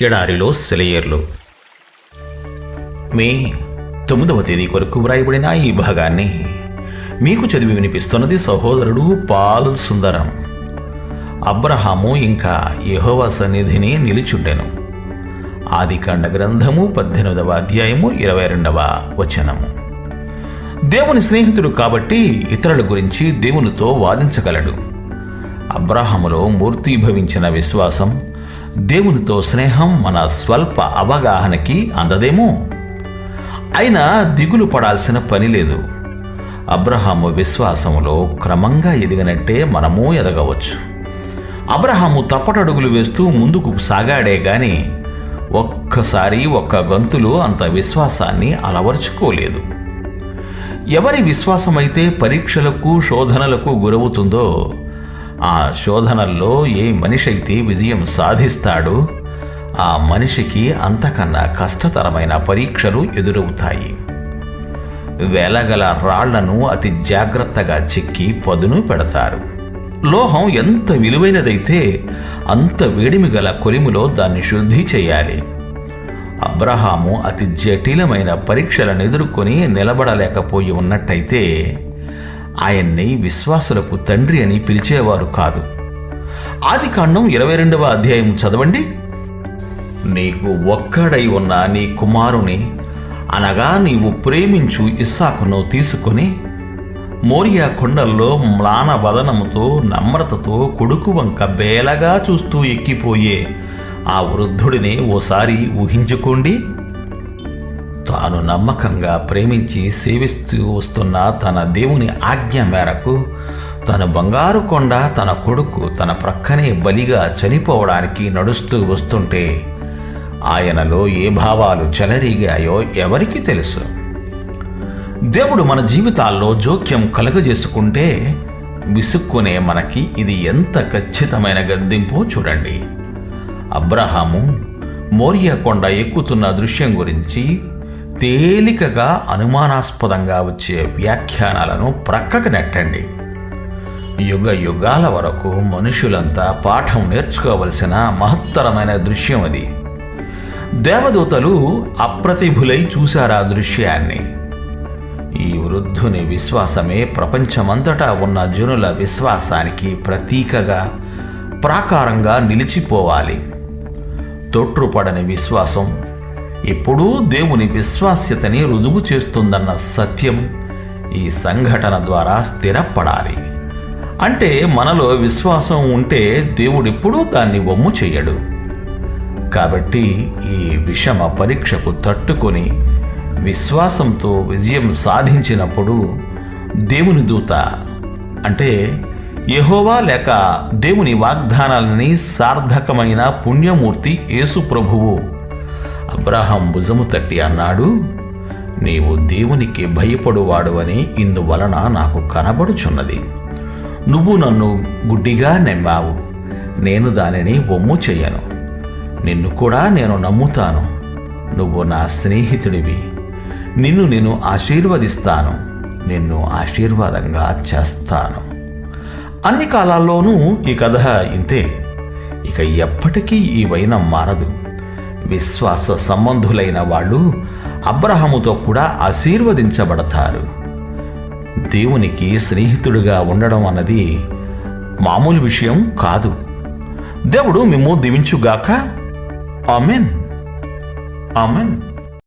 ఎడారిలో సెలయేర్లు. మే తొమ్మిదవ తేదీ కొరకు వ్రాయబడిన ఈ భాగాన్ని మీకు చదివి వినిపిస్తున్నది సహోదరుడు పాల్ సుందరం. అబ్రహాము ఇంకా యహోవ సన్నిధిని నిలిచుండెను. ఆదికాండ గ్రంథము పద్దెనిమిదవ అధ్యాయము ఇరవై రెండవ వచనము. దేవుని స్నేహితుడు కాబట్టి ఇతరుల గురించి దేవునితో వాదించగలడు. అబ్రాహములో మూర్తీభవించిన విశ్వాసం దేవునితో స్నేహం మన స్వల్ప అవగాహనకి అందదేమో. అయినా దిగులు పడాల్సిన పని లేదు. అబ్రహాము విశ్వాసంలో క్రమంగా ఎదిగినట్టే మనము ఎదగవచ్చు. అబ్రహాము తప్పటడుగులు వేస్తూ ముందుకు సాగాడే గాని ఒక్కసారి ఒక్క గంతులు అంత విశ్వాసాన్ని అలవర్చుకోలేదు. ఎవరి విశ్వాసమైతే పరీక్షలకు శోధనలకు గురవుతుందో ఆ శోధనల్లో ఏ మనిషి అయితే విజయం సాధిస్తాడో ఆ మనిషికి అంతకన్నా కష్టతరమైన పరీక్షలు ఎదురవుతాయి. వేలగల రాళ్ళను అతి జాగ్రత్తగా చెక్కి పదును పెడతారు. లోహం ఎంత విలువైనదైతే అంత వేడిమి గల కొలిములో దాన్ని శుద్ధి చేయాలి. అబ్రహాము అతి జటిలమైన పరీక్షలను ఎదుర్కొని నిలబడలేకపోయి ఉన్నట్టయితే ఆయన్ని విశ్వాసులకు తండ్రి అని పిలిచేవారు కాదు. ఆది కాండం ఇరవై రెండవ అధ్యాయం చదవండి. నీకు ఒక్కడై ఉన్న నీ కుమారుని అనగా నీవు ప్రేమించు ఇస్సాకును తీసుకొని మోరియా కొండల్లో మ్లానవదనముతో నమ్రతతో కొడుకు వంక బేలగా చూస్తూ ఎక్కిపోయే ఆ వృద్ధుడిని ఓసారి ఊహించుకోండి. తాను నమ్మకంగా ప్రేమించి సేవిస్తూ వస్తున్న తన దేవుని ఆజ్ఞ మేరకు తన బంగారు కొండ తన కొడుకు తన ప్రక్కనే బలిగా చనిపోవడానికి నడుస్తూ వస్తుంటే ఆయనలో ఏ భావాలు చెలరీగాయో ఎవరికి తెలుసు. దేవుడు మన జీవితాల్లో జోక్యం కలుగజేసుకుంటే విసుక్కునే మనకి ఇది ఎంత ఖచ్చితమైన గద్దింపో చూడండి. అబ్రహాము మోరియా కొండ ఎక్కుతున్న దృశ్యం గురించి తేలికగా అనుమానాస్పదంగా వచ్చే వ్యాఖ్యానాలను ప్రక్కకు నెట్టండి. యుగ యుగాల వరకు మనుషులంతా పాఠం నేర్చుకోవలసిన మహత్తరమైన దృశ్యం అది. దేవదూతలు అప్రతిభులై చూశారు ఆ దృశ్యాన్ని. ఈ వృద్ధుని విశ్వాసమే ప్రపంచమంతటా ఉన్న జనుల విశ్వాసానికి ప్రతీకగా ప్రాకారంగా నిలిచిపోవాలి. తొట్రుపడని విశ్వాసం ఎప్పుడూ దేవుని విశ్వాస్యతని రుజువు చేస్తుందన్న సత్యం ఈ సంఘటన ద్వారా స్థిరపడాలి. అంటే మనలో విశ్వాసం ఉంటే దేవుడెప్పుడూ దాన్ని వమ్ము చేయడు. కాబట్టి ఈ విషమ పరీక్షకు తట్టుకొని విశ్వాసంతో విజయం సాధించినప్పుడు దేవుని దూత అంటే యహోవా లేక దేవుని వాగ్దానాలని సార్థకమైన పుణ్యమూర్తి యేసు ప్రభువు అబ్రహాం భుజము తట్టి అన్నాడు నీవు దేవునికి భయపడువాడు అని ఇందువలన నాకు కనబడుచున్నది. నువ్వు నన్ను గుడ్డిగా నమ్మావు. నేను దానిని ఒమ్ము చెయ్యను. నిన్ను కూడా నేను నమ్ముతాను. నువ్వు నా స్నేహితుడివి. నిన్ను నేను ఆశీర్వదిస్తాను. నిన్ను ఆశీర్వాదంగా చేస్తాను. అన్ని కాలాల్లోనూ ఈ కథ ఇంతే. ఇక ఎప్పటికీ ఈ వైనం మారదు. విశ్వాస సంబంధులైన వాళ్ళు అబ్రహముతో కూడా ఆశీర్వదించబడతారు. దేవునికి స్నేహితుడిగా ఉండడం అన్నది మామూలు విషయం కాదు. దేవుడు మిమ్ము దీవించుగాక. ఆమెన్. ఆమెన్.